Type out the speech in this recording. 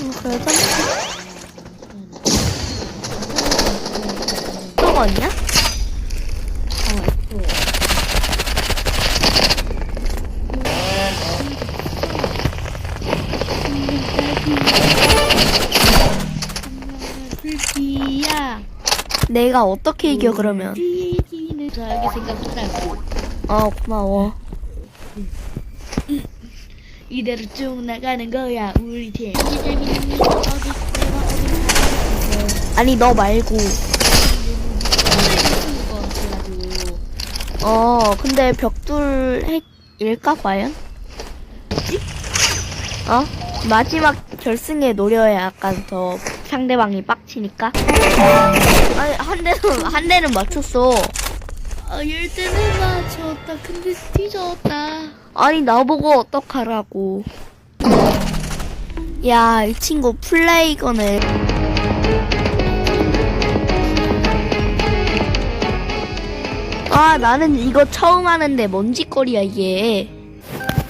음, 그래도 또 있냐? 어, 불기야. 내가 어떻게 이겨 그러면? 저에게 생각하라고. 어 고마워. 이대로 쭉 나가는 거야. 우리 팀. 아니 너 말고. 어 근데 벽돌 핵일까 과연? 어? 마지막 결승에 노려야 약간 더 상대방이 빡치니까. 아니 한 대는 한 대는 맞췄어. 아, 열 대는 맞췄다. 근데 뒤졌다. 아니 나보고 어떡하라고. 야 이 친구 플레이건을. 아 나는 이거 처음 하는데 뭔 짓거리야 이게.